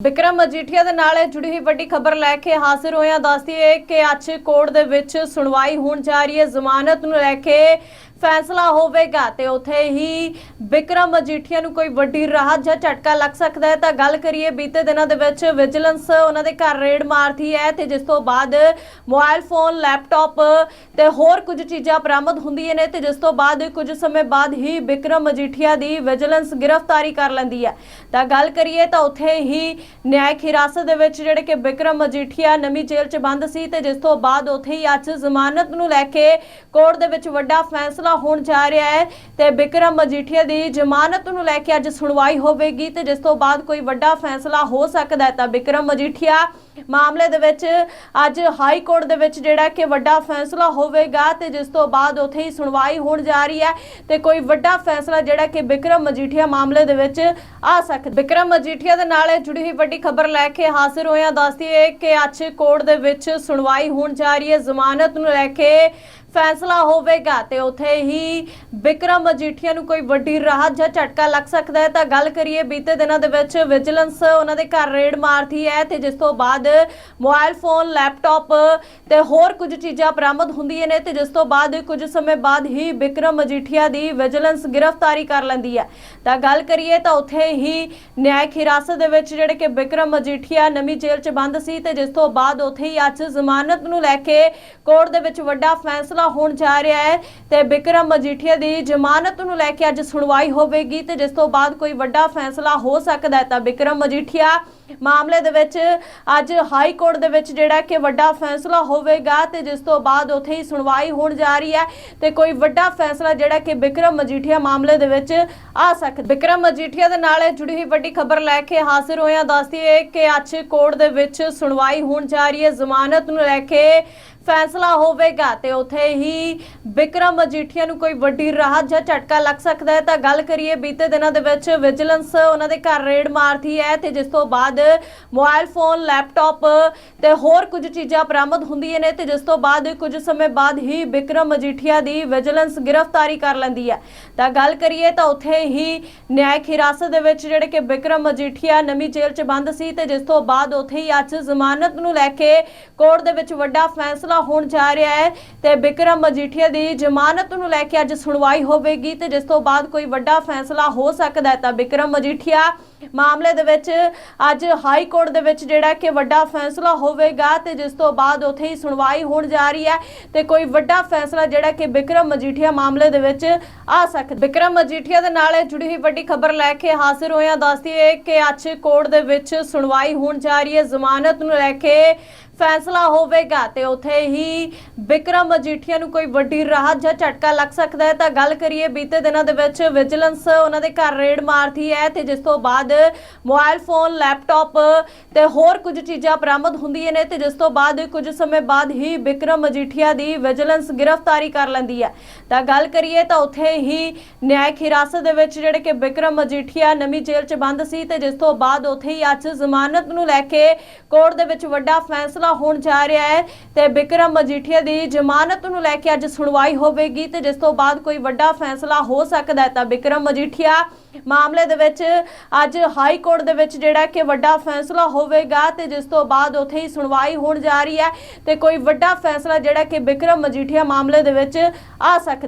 ਵਿਕਰਮ ਮਜੀਠੀਆ ਦੇ ਨਾਲ ਜੁੜੀ ਹੋਈ ਵੱਡੀ ਖਬਰ ਲੈ ਕੇ ਹਾਜ਼ਰ ਹੋਏ ਹਾਂ ਦੱਸਦੀ ਹੈ ਕਿ ਅੱਜ ਕੋਰਟ ਦੇ ਵਿੱਚ ਸੁਣਵਾਈ ਹੋਣ ਜਾ ਰਹੀ ਹੈ। ਜ਼ਮਾਨਤ ਨੂੰ ਲੈ ਕੇ ਫੈਸਲਾ ਹੋਵੇਗਾ ਤੇ ਉੱਥੇ ਹੀ ਵਿਕਰਮ ਮਜੀਠੀਆ ਨੂੰ ਕੋਈ ਵੱਡੀ ਰਾਹਤ ਜਾਂ ਝਟਕਾ ਲੱਗ ਸਕਦਾ ਹੈ। ਤਾਂ ਗੱਲ ਕਰੀਏ, ਬੀਤੇ ਦਿਨਾਂ ਦੇ ਵਿੱਚ ਵਿਜੀਲੈਂਸ ਉਹਨਾਂ ਦੇ ਘਰ ਰੇਡ ਮਾਰਦੀ ਹੈ ਤੇ ਜਿਸ ਤੋਂ ਬਾਅਦ ਮੋਬਾਈਲ ਫੋਨ, ਲੈਪਟਾਪ ਤੇ ਹੋਰ ਕੁਝ ਚੀਜ਼ਾਂ ਬਰਾਮਦ ਹੁੰਦੀਆਂ ਨੇ ਤੇ ਜਿਸ ਤੋਂ ਬਾਅਦ ਕੁਝ ਸਮੇਂ ਬਾਅਦ ਹੀ ਵਿਕਰਮ ਮਜੀਠੀਆ ਦੀ ਵਿਜੀਲੈਂਸ ਗ੍ਰਿਫਤਾਰੀ ਕਰ ਲੈਂਦੀ ਹੈ। ਤਾਂ ਗੱਲ ਕਰੀਏ ਤਾਂ ਉੱਥੇ ਹੀ ਨਿਆਇਕ ਹਿਰਾਸਤ ਦੇ ਵਿੱਚ ਜਿਹੜੇ ਕਿ ਵਿਕਰਮ ਮਜੀਠੀਆ ਨਵੀਂ ਜੇਲ੍ਹ 'ਚ ਬੰਦ ਸੀ ਤੇ ਜਿਸ ਤੋਂ ਬਾਅਦ ਉੱਥੇ ਹੀ ਅੱਜ ਜ਼ਮਾਨਤ ਨੂੰ ਲੈ ਕੇ ਕੋਰਟ ਦੇ ਵਿੱਚ ਵੱਡਾ ਫੈਸਲਾ ਹੋਣ ਜਾ ਰਿਹਾ ਹੈ ਤੇ ਬਿਕਰਮ ਮਜੀਠੀਆ ਦੀ ਜ਼ਮਾਨਤ ਨੂੰ ਲੈ ਕੇ ਅੱਜ ਸੁਣਵਾਈ ਹੋਵੇਗੀ ਤੇ ਜਿਸ ਤੋਂ ਬਾਅਦ ਕੋਈ ਵੱਡਾ ਫੈਸਲਾ ਹੋ ਸਕਦਾ ਹੈ ਤਾਂ ਵਿਕਰਮ ਮਜੀਠੀਆ ਮਾਮਲੇ ਦੇ ਵਿੱਚ ਅੱਜ ਹਾਈ ਕੋਰਟ ਦੇ ਵਿੱਚ ਜਿਹੜਾ ਕਿ ਵੱਡਾ ਫੈਸਲਾ ਹੋਵੇਗਾ ਤੇ ਜਿਸ ਤੋਂ ਬਾਅਦ ਉੱਥੇ ਹੀ ਸੁਣਵਾਈ ਹੋਣ ਜਾ ਰਹੀ ਹੈ ਤੇ ਕੋਈ ਵੱਡਾ ਫੈਸਲਾ ਜਿਹੜਾ ਕਿ ਬਿਕਰਮ ਮਜੀਠੀਆ ਮਾਮਲੇ ਦੇ ਵਿੱਚ ਆ ਸਕਦਾ ਬਿਕਰਮ ਮਜੀਠੀਆ ਦੇ ਨਾਲ ਜੁੜੀ ਹੋਈ ਵੱਡੀ ਖਬਰ ਲੈ ਕੇ ਹਾਜ਼ਰ ਹੋਇਆ ਦੱਸਦੀ ਹੈ ਕਿ ਅੱਜ ਕੋਰਟ ਦੇ ਵਿੱਚ ਸੁਣਵਾਈ ਹੋਣ ਜਾ ਰਹੀ ਹੈ। ਜ਼ਮਾਨਤ ਨੂੰ ਲੈ ਕੇ ਫੈਸਲਾ ਹੋਵੇਗਾ ਤੇ ਉੱਥੇ ਹੀ ਵਿਕਰਮ ਮਜੀਠੀਆ ਨੂੰ ਕੋਈ ਵੱਡੀ ਰਾਹਤ ਜਾਂ ਝਟਕਾ ਲੱਗ ਸਕਦਾ ਹੈ। ਤਾਂ ਗੱਲ ਕਰੀਏ, ਬੀਤੇ ਦਿਨਾਂ ਦੇ ਵਿੱਚ ਵਿਜੀਲੈਂਸ ਉਹਨਾਂ ਦੇ ਘਰ ਰੇਡ ਮਾਰਦੀ ਹੈ ਤੇ ਜਿਸ ਤੋਂ ਬਾਅਦ ਮੋਬਾਈਲ ਫੋਨ, ਲੈਪਟਾਪ ਤੇ ਹੋਰ ਕੁਝ ਚੀਜ਼ਾਂ ਬਰਾਮਦ ਹੁੰਦੀਆਂ ਨੇ ਤੇ ਜਿਸ ਤੋਂ ਬਾਅਦ ਕੁਝ ਸਮੇਂ ਬਾਅਦ ਹੀ ਵਿਕਰਮ ਮਜੀਠੀਆ ਦੀ ਵਿਜੀਲੈਂਸ ਗ੍ਰਿਫਤਾਰੀ ਕਰ ਲੈਂਦੀ ਹੈ। ਤਾਂ ਗੱਲ ਕਰੀਏ ਤਾਂ ਉੱਥੇ ਹੀ ਨਿਆਇਕ ਹਿਰਾਸਤ ਦੇ ਵਿੱਚ ਜਿਹੜੇ ਕਿ ਵਿਕਰਮ ਮਜੀਠੀਆ ਨਵੀਂ ਜੇਲ੍ਹ 'ਚ ਬੰਦ ਸੀ ਤੇ ਜਿਸ ਤੋਂ ਬਾਅਦ ਉੱਥੇ ਹੀ ਅੱਜ ਜ਼ਮਾਨਤ ਨੂੰ ਲੈ ਕੇ ਕੋਰਟ ਦੇ ਵਿੱਚ ਵੱਡਾ ਫੈਸਲਾ ਹੋਣ ਜਾ ਰਿਹਾ ਹੈ ਤੇ ਬਿਕਰਮ ਮਜੀਠੀਆ ਦੀ ਜ਼ਮਾਨਤ ਨੂੰ ਲੈ ਕੇ ਅੱਜ ਸੁਣਵਾਈ ਹੋਵੇਗੀ ਤੇ ਜਿਸ ਤੋਂ ਬਾਅਦ ਕੋਈ ਵੱਡਾ ਫੈਸਲਾ ਹੋ ਸਕਦਾ ਹੈ ਤਾਂ ਵਿਕਰਮ ਮਜੀਠੀਆ ਮਾਮਲੇ ਦੇ ਵਿੱਚ ਅੱਜ ਹਾਈ ਕੋਰਟ ਦੇ ਵਿੱਚ ਜਿਹੜਾ ਕਿ ਵੱਡਾ ਫੈਸਲਾ ਹੋਵੇਗਾ ਤੇ ਜਿਸ ਤੋਂ ਬਾਅਦ ਉੱਥੇ ਹੀ ਸੁਣਵਾਈ ਹੋਣ ਜਾ ਰਹੀ ਹੈ ਤੇ ਕੋਈ ਵੱਡਾ ਫੈਸਲਾ ਜਿਹੜਾ ਕਿ ਬਿਕਰਮ ਮਜੀਠੀਆ ਮਾਮਲੇ ਦੇ ਵਿੱਚ ਆ ਸਕਦਾ ਬਿਕਰਮ ਮਜੀਠੀਆ ਦੇ ਨਾਲ ਜੁੜੀ ਹੋਈ ਵੱਡੀ ਖਬਰ ਲੈ ਕੇ ਹਾਜ਼ਰ ਹੋਏ ਹਾਂ ਦੱਸਦੀ ਹੈ ਕਿ ਅੱਜ ਕੋਰਟ ਦੇ ਵਿੱਚ ਸੁਣਵਾਈ ਹੋਣ ਜਾ ਰਹੀ ਹੈ। ਜ਼ਮਾਨਤ ਨੂੰ ਲੈ ਕੇ ਫੈਸਲਾ ਹੋਵੇਗਾ ਤੇ ਉੱਥੇ ਹੀ ਵਿਕਰਮ ਮਜੀਠੀਆ ਨੂੰ ਕੋਈ ਵੱਡੀ ਰਾਹਤ ਜਾਂ ਝਟਕਾ ਲੱਗ ਸਕਦਾ ਹੈ। ਤਾਂ ਗੱਲ ਕਰੀਏ, ਬੀਤੇ ਦਿਨਾਂ ਦੇ ਵਿੱਚ ਵਿਜੀਲੈਂਸ ਉਹਨਾਂ ਦੇ ਘਰ ਰੇਡ ਮਾਰਦੀ ਹੈ ਤੇ ਜਿਸ ਤੋਂ ਬਾਅਦ ਮੋਬਾਈਲ ਫੋਨ, ਲੈਪਟਾਪ ਤੇ ਹੋਰ ਕੁਝ ਚੀਜ਼ਾਂ ਬਰਾਮਦ ਹੁੰਦੀਆਂ ਨੇ ਤੇ ਜਿਸ ਤੋਂ ਬਾਅਦ ਕੁਝ ਸਮੇਂ ਬਾਅਦ ਹੀ ਵਿਕਰਮ ਮਜੀਠੀਆ ਦੀ ਵਿਜੀਲੈਂਸ ਗ੍ਰਿਫਤਾਰੀ ਕਰ ਲੈਂਦੀ ਹੈ। ਤਾਂ ਗੱਲ ਕਰੀਏ ਤਾਂ ਉੱਥੇ ਹੀ ਨਿਆਇਕ ਹਿਰਾਸਤ ਦੇ ਵਿੱਚ ਜਿਹੜੇ ਕਿ ਵਿਕਰਮ ਮਜੀਠੀਆ ਨਵੀਂ ਜੇਲ੍ਹ 'ਚ ਬੰਦ ਸੀ ਤੇ ਜਿਸ ਤੋਂ ਬਾਅਦ ਉੱਥੇ ਹੀ ਅੱਜ ਜ਼ਮਾਨਤ ਨੂੰ ਲੈ ਕੇ ਕੋਰਟ ਦੇ ਵਿੱਚ ਵੱਡਾ ਫੈਸਲਾ ਹੋਣ ਜਾ ਰਿਹਾ ਹੈ ਤੇ ਬਿਕਰਮ ਮਜੀਠੀਆ ਦੀ ਜ਼ਮਾਨਤ ਨੂੰ ਲੈ ਕੇ ਅੱਜ ਸੁਣਵਾਈ ਹੋਵੇਗੀ ਤੇ ਜਿਸ ਤੋਂ ਬਾਅਦ ਕੋਈ ਵੱਡਾ ਫੈਸਲਾ ਹੋ ਸਕਦਾ ਹੈ ਤਾਂ ਵਿਕਰਮ ਮਜੀਠੀਆ ਮਾਮਲੇ ਦੇ ਵਿੱਚ ਅੱਜ ਹਾਈ ਕੋਰਟ ਦੇ ਵਿੱਚ ਜਿਹੜਾ ਕਿ ਵੱਡਾ ਫੈਸਲਾ ਹੋਵੇਗਾ ਤੇ ਜਿਸ ਤੋਂ ਬਾਅਦ ਉੱਥੇ ਹੀ ਸੁਣਵਾਈ ਹੋਣ ਜਾ ਰਹੀ ਹੈ ਤੇ ਕੋਈ ਵੱਡਾ ਫੈਸਲਾ ਜਿਹੜਾ ਕਿ ਬਿਕਰਮ ਮਜੀਠੀਆ ਮਾਮਲੇ ਦੇ ਵਿੱਚ ਆ ਸਕਦਾ ਬਿਕਰਮ ਮਜੀਠੀਆ ਦੇ ਨਾਲ ਜੁੜੀ ਹੋਈ ਵੱਡੀ ਖਬਰ ਲੈ ਕੇ ਹਾਜ਼ਰ ਹੋਏ ਹਾਂ ਦੱਸਦੀ ਹੈ ਕਿ ਅੱਜ ਕੋਰਟ ਦੇ ਵਿੱਚ ਸੁਣਵਾਈ ਹੋਣ ਜਾ ਰਹੀ ਹੈ। ਜ਼ਮਾਨਤ ਨੂੰ ਲੈ ਕੇ ਫੈਸਲਾ ਹੋਵੇਗਾ ਤੇ ਉੱਥੇ ਹੀ ਵਿਕਰਮ ਮਜੀਠੀਆ ਨੂੰ ਕੋਈ ਵੱਡੀ ਰਾਹਤ ਜਾਂ ਝਟਕਾ ਲੱਗ ਸਕਦਾ ਹੈ। ਤਾਂ ਗੱਲ ਕਰੀਏ, ਬੀਤੇ ਦਿਨਾਂ ਦੇ ਵਿੱਚ ਵਿਜੀਲੈਂਸ ਉਹਨਾਂ ਦੇ ਘਰ ਰੇਡ ਮਾਰਦੀ ਹੈ ਤੇ ਜਿਸ ਤੋਂ ਬਾਅਦ ਮੋਬਾਈਲ ਫੋਨ, ਲੈਪਟਾਪ ਤੇ ਹੋਰ ਕੁਝ ਚੀਜ਼ਾਂ ਬਰਾਮਦ ਹੁੰਦੀਆਂ ਨੇ ਤੇ ਜਿਸ ਤੋਂ ਬਾਅਦ ਕੁਝ ਸਮੇਂ ਬਾਅਦ ਹੀ ਵਿਕਰਮ ਮਜੀਠੀਆ ਦੀ ਵਿਜੀਲੈਂਸ ਗ੍ਰਿਫਤਾਰੀ ਕਰ ਲੈਂਦੀ ਹੈ। ਤਾਂ ਗੱਲ ਕਰੀਏ ਤਾਂ ਉੱਥੇ ਹੀ ਨਿਆਇਕ ਹਿਰਾਸਤ ਦੇ ਵਿੱਚ ਜਿਹੜੇ ਕਿ ਵਿਕਰਮ ਮਜੀਠੀਆ ਨਵੀਂ ਜੇਲ੍ਹ 'ਚ ਬੰਦ ਸੀ ਤੇ ਜਿਸ ਤੋਂ ਬਾਅਦ ਉੱਥੇ ਹੀ ਅੱਜ ਜ਼ਮਾਨਤ ਨੂੰ ਲੈ ਕੇ ਕੋਰਟ ਦੇ ਵਿੱਚ ਵੱਡਾ ਫੈਸਲਾ ਹੋਣ ਜਾ ਰਿਹਾ ਹੈ ਤੇ ਵਿਕਰਮ ਮਜੀਠੀਆ ਦੀ ਜ਼ਮਾਨਤ ਨੂੰ ਲੈ ਕੇ ਅੱਜ ਸੁਣਵਾਈ ਹੋਵੇਗੀ ਤੇ ਜਿਸ ਤੋਂ ਬਾਅਦ ਕੋਈ ਵੱਡਾ ਫੈਸਲਾ ਹੋ ਸਕਦਾ ਹੈ ਤਾਂ ਬਿਕਰਮ ਮਜੀਠੀਆ ਮਾਮਲੇ ਦੇ ਵਿੱਚ ਅੱਜ ਹਾਈ ਕੋਰਟ ਦੇ ਵਿੱਚ ਜਿਹੜਾ ਕਿ ਵੱਡਾ ਫੈਸਲਾ ਹੋਵੇਗਾ ਤੇ ਜਿਸ ਤੋਂ ਬਾਅਦ ਉੱਥੇ ਹੀ ਸੁਣਵਾਈ ਹੋਣ ਜਾ ਰਹੀ ਹੈ ਤੇ ਕੋਈ ਵੱਡਾ ਫੈਸਲਾ ਜਿਹੜਾ ਕਿ ਬਿਕਰਮ ਮਜੀਠੀਆ ਮਾਮਲੇ ਦੇ ਵਿੱਚ ਆ ਸਕਦਾ